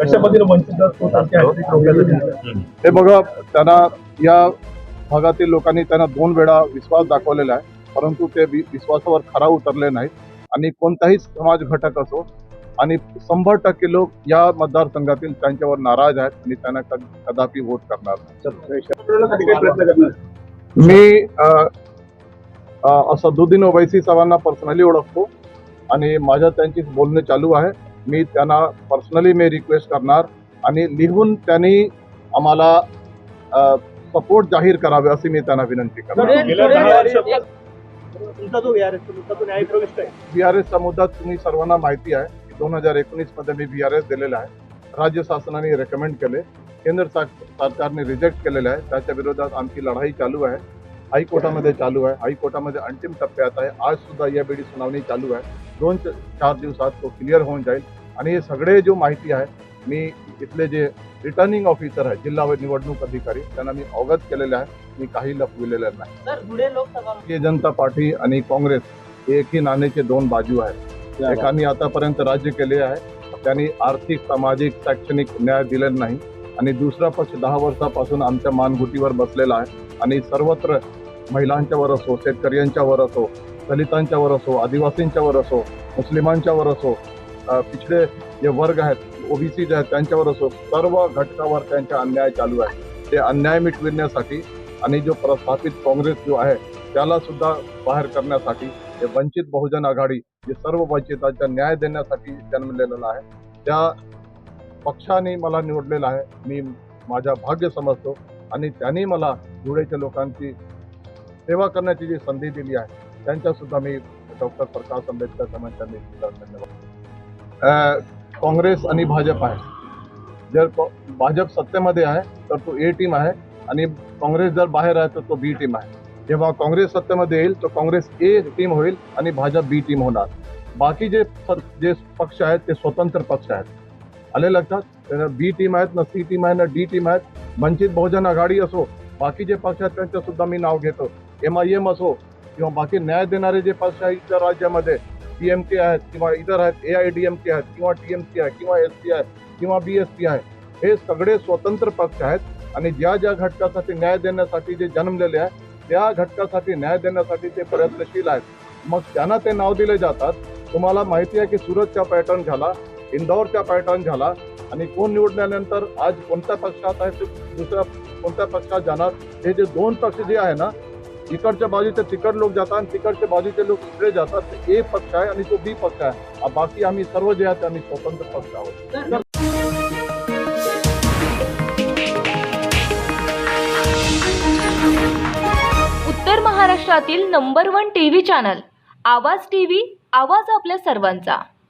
कशा पद्धतीने वंचित रोगासाठी? हे. बघा त्यांना या भागातील लोकांनी त्यांना दोन वेळा विश्वास दाखवलेला आहे परंतु ते विश्वासावर खरा उतरले नाहीत. आणि कोणताही समाज घटक असो आणि शंभर टक्के लोक या मतदारसंघातील त्यांच्यावर नाराज आहेत आणि त्यांना कद- कदापि वोट करणार मी अ, अ, असं दुधीन ओवैसी साहेबांना पर्सनली ओळखतो आणि माझ्या त्यांची बोलणे चालू आहे. मी त्यांना पर्सनली मी रिक्वेस्ट करणार आणि लिहून त्यांनी आम्हाला सपोर्ट जाहीर करावे अशी मी त्यांना विनंती करणार. प्रविष्ट आहे बीआरएसचा मुद्दा तुम्ही सर्वांना माहिती आहे. की दोन हजार एकोणीसमध्ये मी बीआरएस दिलेला आहे. राज्य शासनाने रेकमेंड केले. केंद्र सरकारने रिजेक्ट केलेले आहे. त्याच्या विरोधात आमची लढाई चालू आहे. हायकोर्टामध्ये चालू आहे. हायकोर्टामध्ये अंतिम टप्प्यात आहे. आज सुद्धा या वेळी सुनावणी चालू आहे. दोन ते चार दिवसात तो क्लिअर होऊन जाईल. आणि हे सगळे जो माहिती आहे मी इथले जे रिटर्निंग ऑफिसर आहे जिल्हा निवडणूक अधिकारी त्यांना मी अवगत केलेले आहे. मी काही लपविलेलं नाही. जनता पार्टी आणि काँग्रेस हे एकही नाण्याचे दोन बाजू आहेत. एकाने आतापर्यंत राज्य केले आहे. त्यांनी आर्थिक सामाजिक शैक्षणिक न्याय दिलेला नाही. आणि दुसरा पक्ष दहा वर्षापासून आमच्या मानगुटीवर बसलेला आहे. आणि सर्वत्र महिलांच्यावर असो शेतकऱ्यांच्यावर असो दलितांच्यावर असो आदिवासींच्यावर असो मुस्लिमांच्यावर असो पिछडे जे वर्ग आहेत ओबीसी जे आहेत त्यांच्यावर असो सर्व घटकावर त्यांचा अन्याय चालू आहे. ते अन्याय मिटविण्यासाठी आणि जो प्रस्थापित काँग्रेस जो आहे त्याला सुद्धा बाहेर करण्यासाठी हे वंचित बहुजन आघाडी जे सर्व वंचितांचा न्याय देण्यासाठी जन्मलेलं आहे त्या पक्षाने मला निवडलेलं आहे. मी माझ्या भाग्य समजतो आणि त्यांनी मला धुळेच्या लोकांची सेवा करण्याची जी संधी दिली आहे त्यांच्या सुद्धा मी डॉक्टर प्रकाश आंबेडकर समाजाच्या धन्यवाद. काँग्रेस आणि भाजप आहे. जर भाजप सत्तेमध्ये आहे तर तो ए टीम आहे आणि काँग्रेस जर बाहेर आहे तर तो बी टीम आहे. जेव्हा काँग्रेस सत्तेमध्ये येईल तर काँग्रेस ए टीम होईल आणि भाजप बी टीम होणार. बाकी जे जे पक्ष आहेत ते स्वतंत्र पक्ष आहेत. आले लक्षात? बी टीम आहेत ना सी टीम आहे ना डी टीम आहेत. वंचित बहुजन आघाडी असो बाकी जे पक्ष आहेत त्यांचं सुद्धा मी नाव घेतो. एम आय एम असो किंवा बाकी न्याय देणारे जे पक्ष इतर राज्यामध्ये डी एम के आहेत किंवा इतर आहेत A I D M K आहेत किंवा टी एम सी आहे किंवा एस सी आहे किंवा बी एस पी आहे हे सगळे स्वतंत्र पक्ष आहेत. आणि ज्या ज्या घटकासाठी न्याय देण्यासाठी जे जन्मलेले आहे त्या घटकासाठी न्याय देण्यासाठी ते प्रयत्नशील आहेत. मग त्यांना ते नाव दिले जातात. तुम्हाला माहिती आहे की सुरतचा पॅटर्न झाला इंदौरचा पॅटर्न झाला आणि कोण निवडल्यानंतर आज कोणत्या पक्षात आहे ते दुसऱ्या कोणत्या पक्षात जाणार हे जे दोन पक्ष जे आहे ना इकडच्या बाजूचे तिकड लोक जातात आणि तिकडच्या बाजूचे लोक इकडे जातात ते ए पक्ष आहे आणि तो बी पक्ष आहे. बाकी आम्ही सर्व जे आहेत आम्ही स्वतंत्र पक्ष आहोत. उत्तर महाराष्ट्रातील नंबर वन टीव्ही चॅनल आवाज टीव्ही आवाज आपल्या सर्वांचा.